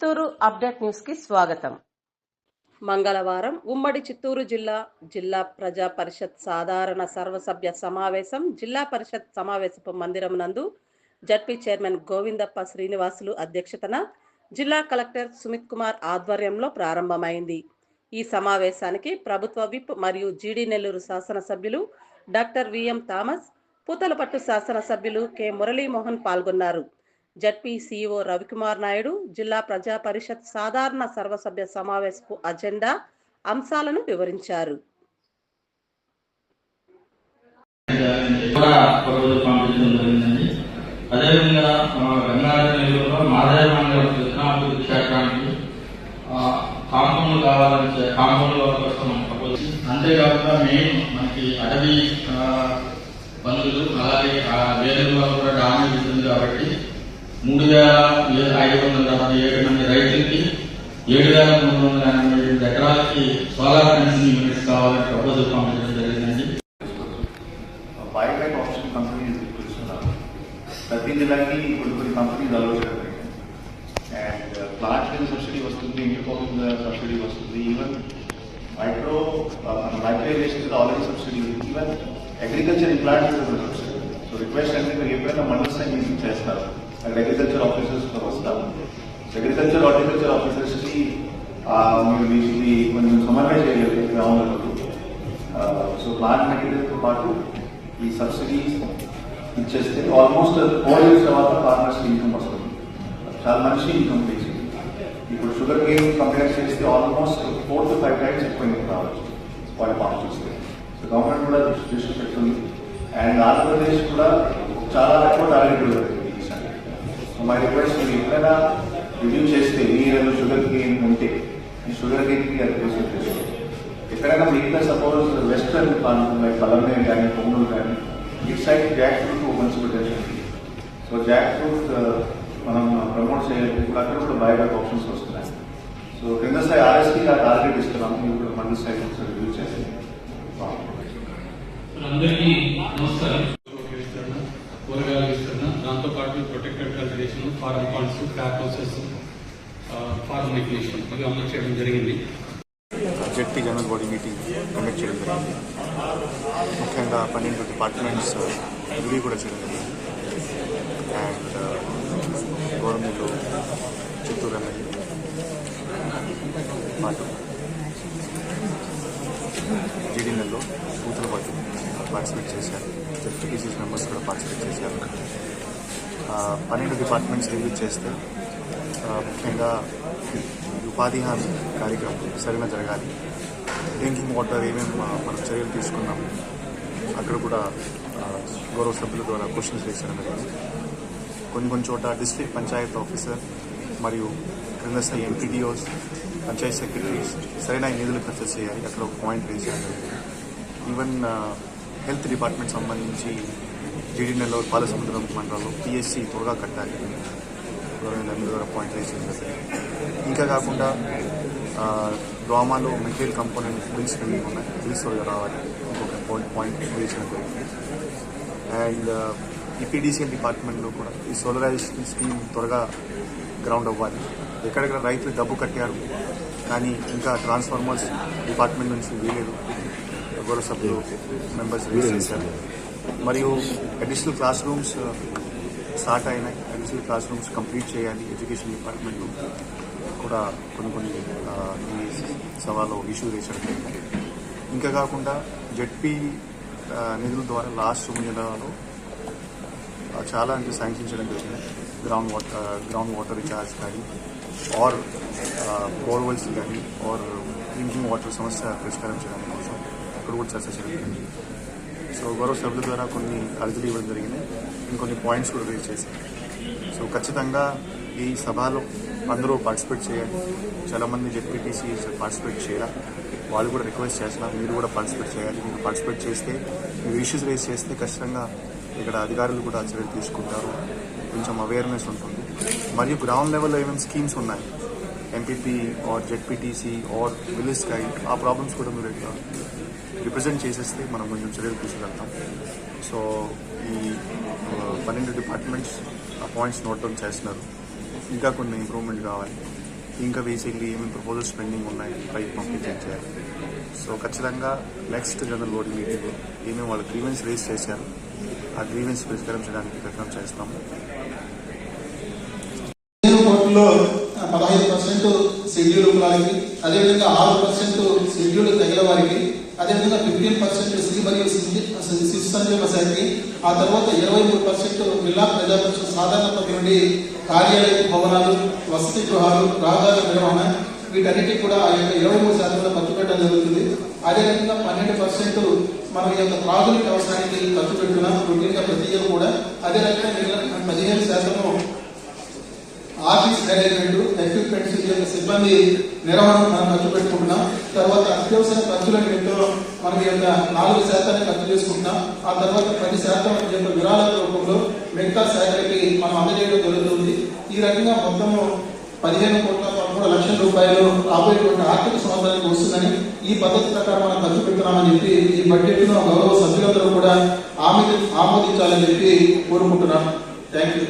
Chittoor update న్యూస్కి స్వాగతం. మంగళవారం ఉమ్మడి చిత్తూరు జిల్లా జిల్లా ప్రజా పరిషత్ సాధారణ సర్వసభ్య సమావేశం జిల్లా పరిషత్ సమావేశపు మందిరం నందు జడ్పీ చైర్మన్ గోవిందప్ప శ్రీనివాసులు అధ్యక్షతన జిల్లా కలెక్టర్ సుమిత్ కుమార్ ఆధ్వర్యంలో ప్రారంభమైంది. ఈ సమావేశానికి ప్రభుత్వ విప్ మరియు జీడీ నెల్లూరు శాసనసభ్యులు డాక్టర్ విఎం థామస్ పూతలపట్టు శాసనసభ్యులు కె మురళీమోహన్ పాల్గొన్నారు. జడ్పీ సీఈఓ రవికుమార్ నాయుడు జిల్లా ప్రజా పరిషత్ సాధారణ సర్వసభ్య సమావేశపు అజెండా అంశాలను వివరించారు. అదేవిధంగా గంగాధర మాదాయ కృష్ణాభివృద్ధి క్షేత్రానికి కాంపౌండ్ కావాలని కాంపౌండ్ కోసం అంతేకాకుండా మెయిన్ మనకి అడవి పనులు అలాగే వేరే కూడా డామేజ్ ఉంటుంది కాబట్టి మూడు వేల ఐదు వందల డెబ్బై ఏడు మంది రైతులకి ఏడు వేల మూడు వందల ఎనభై ఎనిమిది ఎకరాలకి సోలార్ ఫెన్సింగ్ యూనిట్స్ కావాలని ప్రపోజల్ పంపించడం జరిగిందండి. బయోటెక్ ఆప్షన్ కంపెనీస్ పిలుస్తున్నారు? ప్రతి జిల్లాకి కొన్ని కొన్ని కంపెనీస్ అలవాటు అండ్ uh, ప్లాంట్ సబ్సిడీ వస్తుంది ఇంటిపోతుంది సబ్సిడీ వస్తుంది ఈవెన్ మైక్రో మైక్రోవేషన్ మీద ఆల్రెడీ సబ్సిడీ ఉంది. Even agriculture plant subsidy so request అంటే మీరు ఎప్పుడైనా మండల్ సైన్ చేస్తారు అండ్ అగ్రికల్చర్ ఆఫీసర్స్ వస్తాం అగ్రికల్చర్ హార్టికల్చర్ ఆఫీసర్స్కి మీరు వీటిని కొంచెం సమన్వయం చేయగలిగే గ్రామాలకు సో ప్లాంట్ మెటీరియల్తో పాటు ఈ సబ్సిడీస్ ఇచ్చేస్తే ఆల్మోస్ట్ ఫోర్ ఇయర్స్ తర్వాత ఫార్మర్స్కి ఇన్కమ్ వస్తుంది చాలా మంచి ఇన్కమ్ తెచ్చింది ఇప్పుడు షుగర్ కేన్ కంపేర్ చేస్తే almost four to five times ఎక్కువ ఇన్కమ్ రావచ్చు వాళ్ళు పాప చూస్తే సో గవర్నమెంట్ కూడా దృష్టి పెడుతుంది అండ్ ఆంధ్రప్రదేశ్ కూడా చాలా ఎక్కువ టార్గెట్ జరిగింది సో మై రిక్వెస్ట్ మీరు ఎక్కడైనా రివ్యూ చేస్తే ఈ రెండు షుగర్ కేన్ ఉంటే ఈ షుగర్ కేన్కి అది కోసం చేసుకోండి ఎక్కడైనా మిగతా సపోజ్ వెస్ట్రన్ ప్రాంతం లైక్ పలమే కానీ పొంగులు కానీ ఇట్ సైడ్ జాక్ ఫ్రూట్ మంచి పొటెన్షియల్ సో జాక్ ఫ్రూట్ మనం ప్రమోట్ చేయాలి ఇప్పుడు అక్కడ కూడా బయోటెక్ ఆప్షన్స్ వస్తున్నాయి. సో కింద స్థాయి ఆర్ఎస్కి ఆ టార్గెట్ ఇస్తున్నాము. మీరు కూడా మండల స్థాయి రివ్యూ చేసి అందరికీ నమస్కారం. దాంతో పాటు protected cultivation farm ponds pack houses farm regulation ఇవి అమలు చేయడం జరిగింది. ZP general body meeting conduct చేయడం జరిగింది. ముఖ్యంగా పన్నెండు డిపార్ట్మెంట్స్ రివ్యూ కూడా చేయడం జరిగింది. And uh, government Chittoor MLA పాటు జీడీఎల్లో బూతుల పాటు పార్టిసిపేట్ చేశారు. జెడ్పీటీసీస్ మెంబర్స్ కూడా పార్టిసిపేట్ చేశారు. పన్నెండు డిపార్ట్మెంట్స్ రివ్యూ చేస్తే ముఖ్యంగా ఉపాధి హామీ కార్యక్రమం సరైన జరగాలి. డ్రింకింగ్ వాటర్ ఏమేమి మనం చర్యలు తీసుకున్నాము అక్కడ కూడా గౌరవ సభ్యుల ద్వారా క్వశ్చన్స్ వేసడం జరిగింది. కొన్ని కొన్ని చోట డిస్ట్రిక్ట్ పంచాయత్ ఆఫీసర్ మరియు క్రింద స్థాయి ఎంపీడీఓస్ పంచాయత్ సెక్రటరీస్ సరైన నిధులు ఖర్చు చేయాలి అక్కడ ఒక పాయింట్ రేస్ చేయడం ఈవెన్ హెల్త్ డిపార్ట్మెంట్ సంబంధించి జీడీ నెల్లూరు పాలసముద్రం మండలంలో పిఎస్సి త్వరగా కట్టాలి. గవర్నమెంట్ పాయింట్ ఇంకా కాకుండా డ్రామాలో మెటీరియల్ కంపోనెంట్ బిల్స్ పెండింగ్ ఉన్నాయి. బిల్స్ రావాలి. ఇంకొక పాయింట్ పాయింట్ వేసిన అండ్ ఈపీడీసీఎల్ డిపార్ట్మెంట్లో కూడా ఈ సోలరైజేషన్ స్కీమ్ త్వరగా గ్రౌండ్ అవ్వాలి. ఎక్కడెక్కడ రైతులు డబ్బు కట్టారు కానీ ఇంకా ట్రాన్స్ఫార్మర్స్ డిపార్ట్మెంట్ నుంచి వీలేదు. గౌరవ సభ్యులు మెంబర్స్ రిలీజ్ చేశారు. మరియు అడిషనల్ క్లాస్ రూమ్స్ స్టార్ట్ అయినాయి. అడిషనల్ క్లాస్ రూమ్స్ కంప్లీట్ చేయాలి ఎడ్యుకేషన్ డిపార్ట్మెంట్ కూడా కొన్ని కొన్ని ఆ, ఈ సభలో ఇష్యూ చేసడం జరిగింది ఇంకా కాకుండా జెడ్పీ uh, నిధుల ద్వారా లాస్ట్ నెలలో uh, చాలా అంటే శాంక్షన్ చేయడం జరిగింది ground water ground water recharge కానీ ఆర్ బోర్వెల్స్ కానీ ఆర్ డ్రింకింగ్ వాటర్ సమస్య పరిష్కారం చేయడానికి కోసం అక్కడ కూడా చర్చ జరిగింది. సో గౌరవ సభ్యుల ద్వారా కొన్ని అర్జీలు ఇవ్వడం జరిగింది. ఇంకొన్ని పాయింట్స్ కూడా రీచ్ చేశారు. సో ఖచ్చితంగా ఈ సభలో అందరూ పార్టిసిపేట్ చేయాలి. చాలామంది జెడ్పీటీసీ పార్టిసిపేట్ చేయాలి వాళ్ళు కూడా రిక్వెస్ట్ చేస్తున్నారు మీరు కూడా పార్టిసిపేట్ చేయాలి. మీరు పార్టిసిపేట్ చేస్తే మీరు ఇష్యూస్ రేస్ చేస్తే ఖచ్చితంగా ఇక్కడ అధికారులు కూడా చర్యలు తీసుకుంటారు. కొంచెం అవేర్నెస్ ఉంటుంది. మరియు గ్రౌండ్ లెవెల్లో ఏమేమి స్కీమ్స్ ఉన్నాయి? MPP or ZPTC or village guide ఆ ప్రాబ్లమ్స్ కూడా మీరు ఇక్కడ రిప్రజెంట్ చేసేస్తే మనం కొంచెం చర్యలు తీసుకెళ్తాం. సో ఈ పన్నెండు డిపార్ట్మెంట్స్ ఆ పాయింట్స్ నోట్ డౌన్ చేస్తున్నారు. ఇంకా కొన్ని ఇంప్రూవ్మెంట్ కావాలి. ఇంకా బేసిక్లీ ఏమేమి ప్రపోజల్స్ పెండింగ్ ఉన్నాయి పైకి పంపించేది చేయాలి సో ఖచ్చితంగా నెక్స్ట్ జనరల్ బోర్డు మీటింగ్లో ఏమేమి వాళ్ళు గ్రీవెన్స్ రేస్ చేశారు ఆ గ్రీవెన్స్ పరిష్కరించడానికి ప్రయత్నం చేస్తాము పదిహేను కోట్లలో పదహైదు పర్సెంట్ షెడ్యూల్ కులాలకి అదేవిధంగా ఆరు పర్సెంట్ షెడ్యూల్ తగిన వారికి అదేవిధంగా ఫిఫ్టీన్ పర్సెంట్ సి మరియు శిశు- సంక్షేమ శాఖకి ఆ తర్వాత ఇరవై మూడు పర్సెంట్ జిల్లా ప్రజా సాధారణ పద్ధతి నుండి కార్యాలయ భవనాలు వసతి గృహాలు రహదారుల నిర్వహణ వీటన్నిటికీ కూడా ఆ యొక్క ఇరవై మూడు శాతంలో ఖర్చు పెట్టడం జరుగుతుంది. అదేవిధంగా పన్నెండు పర్సెంట్ మన యొక్క ప్రాథమిక అవసరానికి ఖర్చు పెట్టిన రొటీన్గా ప్రతి ఇయర్ కూడా అదే రకంగా మిగిలిన పదిహేను శాతము ఆఫీస్ మేనేజ్మెంట్ ఎక్విప్మెంట్స్ సిబ్బంది నిర్వహణ మనం ఖర్చు పెట్టుకుంటున్నాం. తర్వాత అత్యవసర ఖర్చుల నిమిత్తం మనం యొక్క నాలుగు శాతాన్ని ఖర్చు చేసుకుంటున్నాం. ఆ తర్వాత పది శాతం యొక్క విరాళాల రూపంలో మిగతా శాఖలకి మనం అందజేయడం జరుగుతుంది. ఈ రకంగా మొత్తము పదిహేను కోట్ల పదమూడు లక్షల రూపాయలు రాబోయేటువంటి ఆర్థిక సంవత్సరానికి వస్తుందని ఈ పద్ధతి ప్రకారం మనం ఖర్చు పెడుతున్నామని చెప్పి ఈ బడ్జెట్ను గౌరవ సభ్యులందరూ కూడా ఆమె ఆమోదించాలని చెప్పి కోరుకుంటున్నాను థ్యాంక్ యూ